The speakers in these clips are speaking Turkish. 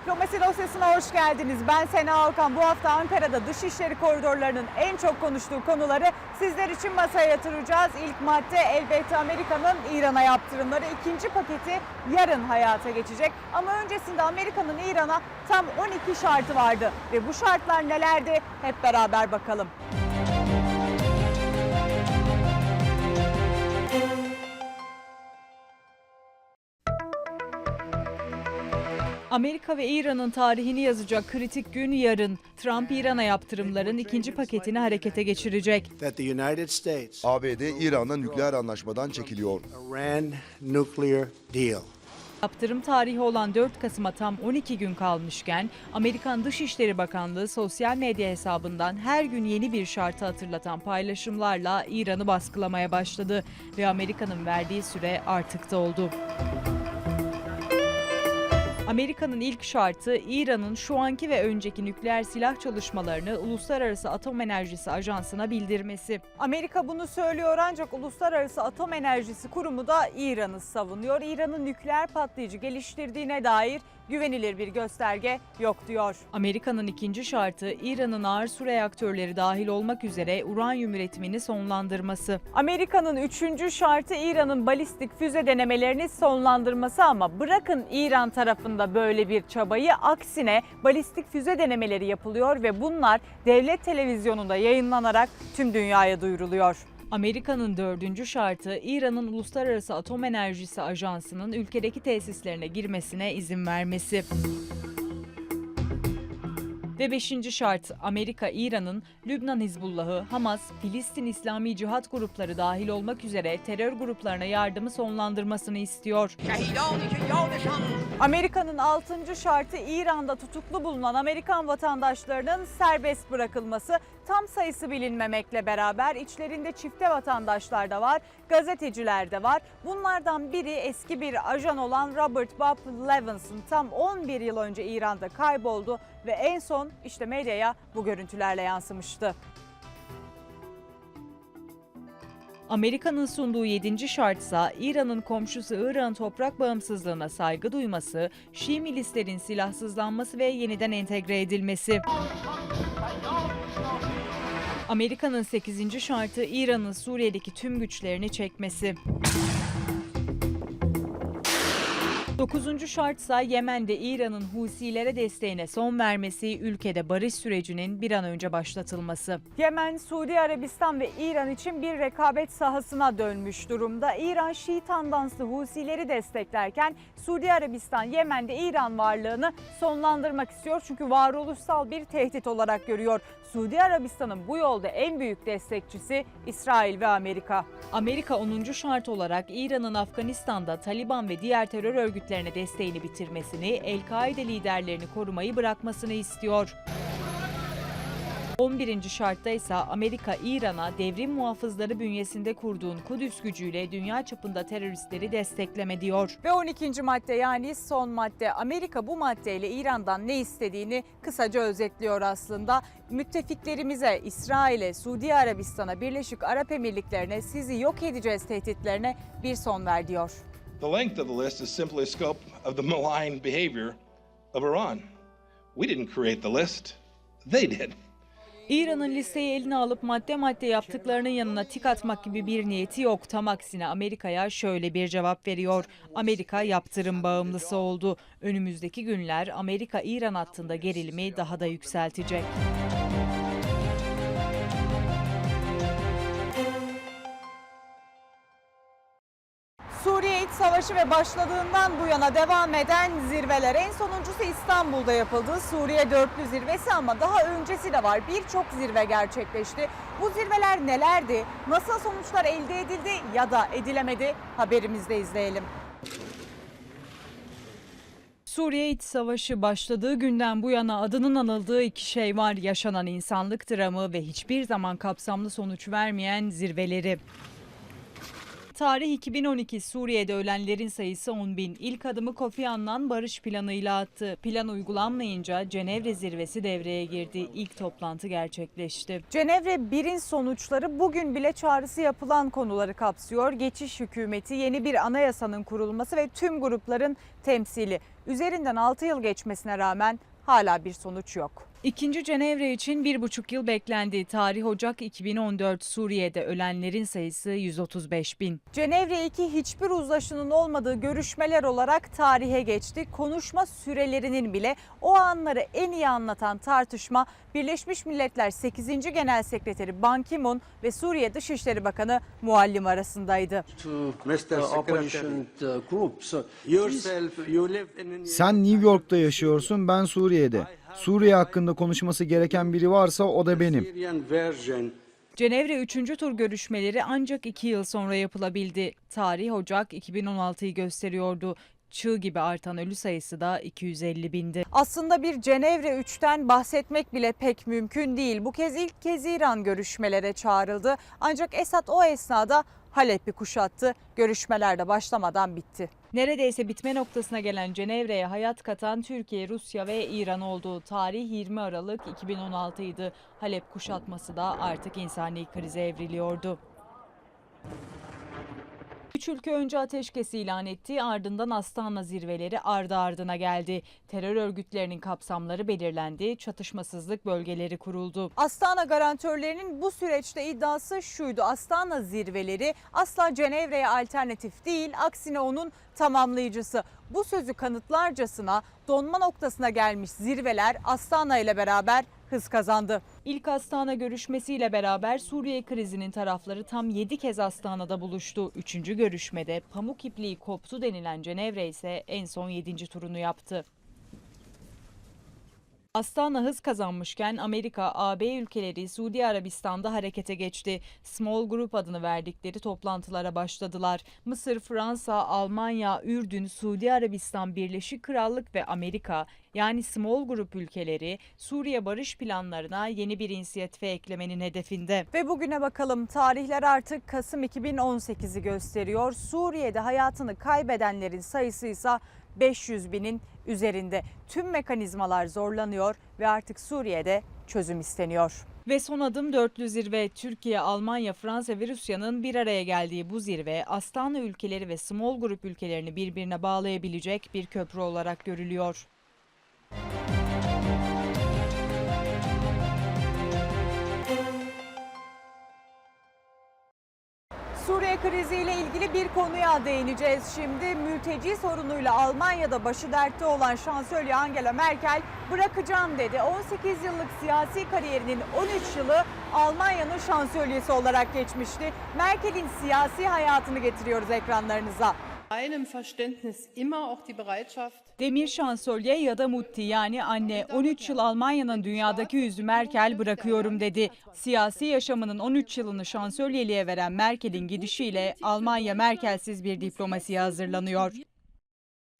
Diplomasi Dosyası'na hoş geldiniz. Ben Sena Alkan. Bu hafta Ankara'da dışişleri koridorlarının en çok konuştuğu konuları sizler için masaya yatıracağız. İlk madde elbette Amerika'nın İran'a yaptırımları. İkinci paketi yarın hayata geçecek. Ama öncesinde Amerika'nın İran'a tam 12 şartı vardı. Ve bu şartlar nelerdi? Hep beraber bakalım. Amerika ve İran'ın tarihini yazacak kritik gün yarın. Trump İran'a yaptırımların ikinci paketini harekete geçirecek. ABD İran'la nükleer anlaşmadan çekiliyor. Yaptırım tarihi olan 4 Kasım'a tam 12 gün kalmışken Amerikan Dışişleri Bakanlığı sosyal medya hesabından her gün yeni bir şartı hatırlatan paylaşımlarla İran'ı baskılamaya başladı ve Amerika'nın verdiği süre artık doldu. Amerika'nın ilk şartı İran'ın şu anki ve önceki nükleer silah çalışmalarını Uluslararası Atom Enerjisi Ajansı'na bildirmesi. Amerika bunu söylüyor ancak Uluslararası Atom Enerjisi Kurumu da İran'ı savunuyor. İran'ın nükleer patlayıcı geliştirdiğine dair güvenilir bir gösterge yok diyor. Amerika'nın ikinci şartı İran'ın ağır su reaktörleri dahil olmak üzere uranyum üretimini sonlandırması. Amerika'nın üçüncü şartı İran'ın balistik füze denemelerini sonlandırması ama bırakın İran tarafında böyle bir çabayı aksine balistik füze denemeleri yapılıyor ve bunlar devlet televizyonunda yayınlanarak tüm dünyaya duyuruluyor. Amerika'nın dördüncü şartı İran'ın Uluslararası Atom Enerjisi Ajansı'nın ülkedeki tesislerine girmesine izin vermesi. Ve beşinci şart Amerika İran'ın Lübnan Hizbullah'ı, Hamas, Filistin İslami Cihat grupları dahil olmak üzere terör gruplarına yardımı sonlandırmasını istiyor. Amerika'nın altıncı şartı İran'da tutuklu bulunan Amerikan vatandaşlarının serbest bırakılması. Tam sayısı bilinmemekle beraber içlerinde çifte vatandaşlar da var, gazeteciler de var. Bunlardan biri eski bir ajan olan Robert Bob Levinson tam 11 yıl önce İran'da kayboldu ve en son işte medyaya bu görüntülerle yansımıştı. Amerika'nın sunduğu 7. şartsa İran'ın komşusu İran toprak bağımsızlığına saygı duyması, Şii milislerin silahsızlanması ve yeniden entegre edilmesi. Amerika'nın 8. şartı İran'ın Suriye'deki tüm güçlerini çekmesi. 9. şartsa Yemen'de İran'ın Husilere desteğine son vermesi, ülkede barış sürecinin bir an önce başlatılması. Yemen, Suudi Arabistan ve İran için bir rekabet sahasına dönmüş durumda. İran Şii tandanslı Husileri desteklerken Suudi Arabistan Yemen'de İran varlığını sonlandırmak istiyor. Çünkü varoluşsal bir tehdit olarak görüyor. Suudi Arabistan'ın bu yolda en büyük destekçisi İsrail ve Amerika. Amerika 10. şart olarak İran'ın Afganistan'da Taliban ve diğer terör örgütlerine desteğini bitirmesini, El-Kaide liderlerini korumayı bırakmasını istiyor. 11. şartta ise Amerika İran'a devrim muhafızları bünyesinde kurduğun Kudüs gücüyle dünya çapında teröristleri destekleme diyor. Ve 12. madde yani son madde Amerika bu maddeyle İran'dan ne istediğini kısaca özetliyor aslında. Müttefiklerimize, İsrail'e, Suudi Arabistan'a, Birleşik Arap Emirlikleri'ne sizi yok edeceğiz tehditlerine bir son ver diyor. The length of the list is simply a scope of the malign behavior of Iran. We didn't create the list, they did. İran'ın listeyi eline alıp madde madde yaptıklarının yanına tik atmak gibi bir niyeti yok. Tam aksine Amerika'ya şöyle bir cevap veriyor. Amerika yaptırım bağımlısı oldu. Önümüzdeki günler Amerika-İran hattında gerilimi daha da yükseltecek. Suriye İç Savaşı ve başladığından bu yana devam eden zirveler en sonuncusu İstanbul'da yapıldı. Suriye Dörtlü Zirvesi ama daha öncesi de var. Birçok zirve gerçekleşti. Bu zirveler nelerdi? Nasıl sonuçlar elde edildi ya da edilemedi? Haberimizde izleyelim. Suriye İç Savaşı başladığı günden bu yana adının anıldığı iki şey var. Yaşanan insanlık dramı ve hiçbir zaman kapsamlı sonuç vermeyen zirveleri. Tarih 2012 Suriye'de ölenlerin sayısı 10 bin. İlk adımı Kofi Annan barış planıyla attı. Plan uygulanmayınca Cenevre zirvesi devreye girdi. İlk toplantı gerçekleşti. Cenevre 1'in sonuçları bugün bile çağrısı yapılan konuları kapsıyor. Geçiş hükümeti, yeni bir anayasanın kurulması ve tüm grupların temsili. Üzerinden 6 yıl geçmesine rağmen hala bir sonuç yok. İkinci Cenevre için bir buçuk yıl beklendi. Tarih Ocak 2014 Suriye'de ölenlerin sayısı 135 bin. Cenevre 2 hiçbir uzlaşının olmadığı görüşmeler olarak tarihe geçti. Konuşma sürelerinin bile o anları en iyi anlatan tartışma Birleşmiş Milletler 8. Genel Sekreteri Ban Ki-moon ve Suriye Dışişleri Bakanı Muallim arasındaydı. uh, uh, in Sen New York'ta yaşıyorsun, ben Suriye'de. Suriye hakkında konuşması gereken biri varsa o da benim. Cenevre 3. tur görüşmeleri ancak 2 yıl sonra yapılabildi. Tarih Ocak 2016'yı gösteriyordu. Çığ gibi artan ölü sayısı da 250 bindi. Aslında bir Cenevre 3'ten bahsetmek bile pek mümkün değil. Bu kez ilk kez İran görüşmelere çağrıldı. Ancak Esad o esnada Halep'i kuşattı. Görüşmeler de başlamadan bitti. Neredeyse bitme noktasına gelen Cenevre'ye hayat katan Türkiye, Rusya ve İran oldu. Tarih 20 Aralık 2016 idi. Halep kuşatması da artık insani krize evriliyordu. Üç ülke önce ateşkes ilan etti, ardından Astana zirveleri ardı ardına geldi. Terör örgütlerinin kapsamları belirlendi, çatışmasızlık bölgeleri kuruldu. Astana garantörlerinin bu süreçte iddiası şuydu. Astana zirveleri asla Cenevre'ye alternatif değil, aksine onun tamamlayıcısı. Bu sözü kanıtlarcasına donma noktasına gelmiş zirveler Astana ile beraber hız kazandı. İlk Astana görüşmesiyle beraber Suriye krizinin tarafları tam 7 kez Astana'da buluştu. Üçüncü görüşmede pamuk ipliği koptu denilen Cenevre ise en son 7. turunu yaptı. Astana hız kazanmışken Amerika, AB ülkeleri Suudi Arabistan'da harekete geçti. Small Group adını verdikleri toplantılara başladılar. Mısır, Fransa, Almanya, Ürdün, Suudi Arabistan, Birleşik Krallık ve Amerika yani Small Group ülkeleri Suriye barış planlarına yeni bir inisiyatife eklemenin hedefinde. Ve bugüne bakalım tarihler artık Kasım 2018'i gösteriyor. Suriye'de hayatını kaybedenlerin sayısı ise 500 binin üzerinde. Tüm mekanizmalar zorlanıyor ve artık Suriye'de çözüm isteniyor. Ve son adım dörtlü zirve. Türkiye, Almanya, Fransa ve Rusya'nın bir araya geldiği bu zirve Astana ülkeleri ve Small Group ülkelerini birbirine bağlayabilecek bir köprü olarak görülüyor. Suriye bir konuya değineceğiz şimdi. Mülteci sorunuyla Almanya'da başı dertte olan şansölye Angela Merkel bırakacağım dedi. 18 yıllık siyasi kariyerinin 13 yılı Almanya'nın şansölyesi olarak geçmişti. Merkel'in siyasi hayatını getiriyoruz ekranlarınıza. Meinem Verständnis immer auch die Bereitschaft, Demir şansölye ya da Mutti yani anne 13 yıl Almanya'nın dünyadaki yüzü Merkel bırakıyorum dedi. Siyasi yaşamının 13 yılını şansölyeliğe veren Merkel'in gidişiyle Almanya Merkelsiz bir diplomasiye hazırlanıyor.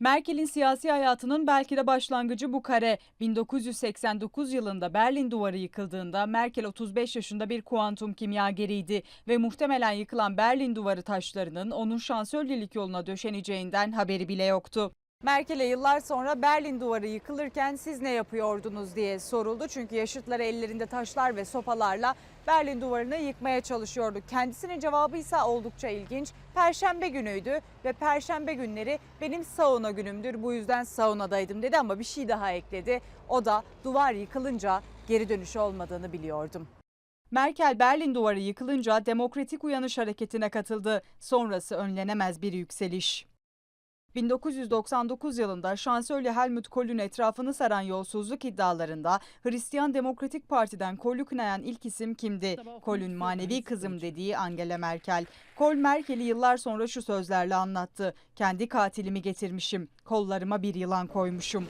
Merkel'in siyasi hayatının belki de başlangıcı bu kare. 1989 yılında Berlin Duvarı yıkıldığında Merkel 35 yaşında bir kuantum kimyageriydi ve muhtemelen yıkılan Berlin Duvarı taşlarının onun şansölyelik yoluna döşeneceğinden haberi bile yoktu. Merkel'e yıllar sonra Berlin Duvarı yıkılırken siz ne yapıyordunuz diye soruldu. Çünkü yaşıtları ellerinde taşlar ve sopalarla Berlin Duvarı'nı yıkmaya çalışıyordu. Kendisinin cevabı ise oldukça ilginç. Perşembe günüydü ve perşembe günleri benim sauna günümdür. Bu yüzden saunadaydım dedi ama bir şey daha ekledi. O da duvar yıkılınca geri dönüşü olmadığını biliyordum. Merkel Berlin Duvarı yıkılınca Demokratik Uyanış Hareketi'ne katıldı. Sonrası önlenemez bir yükseliş. 1999 yılında şansölye Helmut Kohl'ün etrafını saran yolsuzluk iddialarında Hristiyan Demokratik Parti'den Kohl'ü kınayan ilk isim kimdi? Kohl'ün manevi kızım dediği Angela Merkel. Kohl Merkel'i yıllar sonra şu sözlerle anlattı. Kendi katilimi getirmişim. Kollarıma bir yılan koymuşum.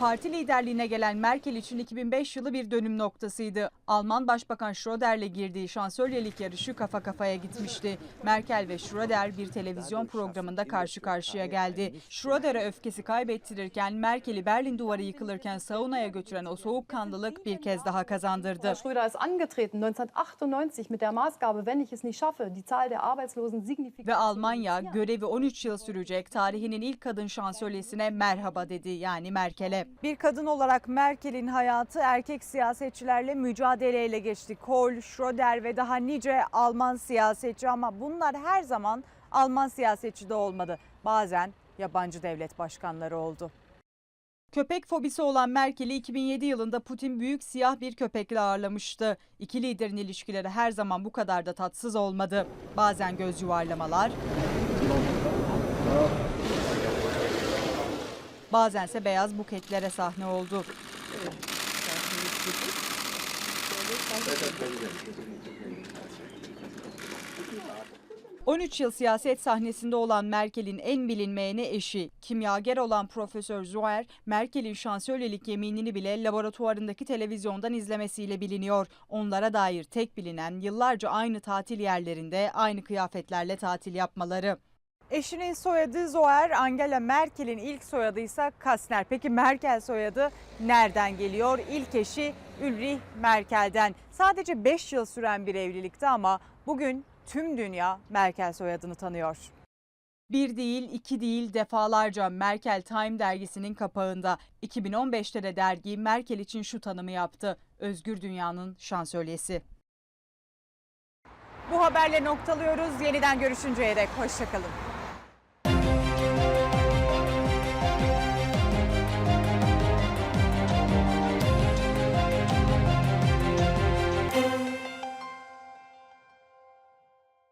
Parti liderliğine gelen Merkel için 2005 yılı bir dönüm noktasıydı. Alman Başbakan Schröder'le girdiği şansölyelik yarışı kafa kafaya gitmişti. Merkel ve Schröder bir televizyon programında karşı karşıya geldi. Schröder'e öfkesi kaybettirirken Merkel'i Berlin duvarı yıkılırken saunaya götüren o soğukkanlılık bir kez daha kazandırdı. Schröder ist angetreten 1998 mit der Maßgabe, wenn ich es nicht schaffe, die Zahl der Arbeitslosen signifikant Ve Almanya görevi 13 yıl sürecek tarihinin ilk kadın şansölyesine merhaba dedi yani Merkel'e. Bir kadın olarak Merkel'in hayatı erkek siyasetçilerle mücadeleyle geçti. Kohl, Schröder ve daha nice Alman siyasetçi ama bunlar her zaman Alman siyasetçi de olmadı. Bazen yabancı devlet başkanları oldu. Köpek fobisi olan Merkel'i 2007 yılında Putin büyük siyah bir köpekle ağırlamıştı. İki liderin ilişkileri her zaman bu kadar da tatsız olmadı. Bazen göz yuvarlamalar, bazense beyaz buketlere sahne oldu. ...13 yıl siyaset sahnesinde olan Merkel'in en bilinmeyeni eşi, kimyager olan Profesör Zuer, Merkel'in şansölyelik yeminini bile laboratuvarındaki televizyondan izlemesiyle biliniyor. Onlara dair tek bilinen yıllarca aynı tatil yerlerinde aynı kıyafetlerle tatil yapmaları. Eşinin soyadı Zoer, Angela Merkel'in ilk soyadı ise Kastner. Peki Merkel soyadı nereden geliyor? İlk eşi Ulrich Merkel'den. Sadece 5 yıl süren bir evlilikti ama bugün tüm dünya Merkel soyadını tanıyor. Bir değil, iki değil defalarca Merkel Time dergisinin kapağında. 2015'te de dergi Merkel için şu tanımı yaptı. Özgür dünyanın şansölyesi. Bu haberle noktalıyoruz. Yeniden görüşünceye dek hoşçakalın.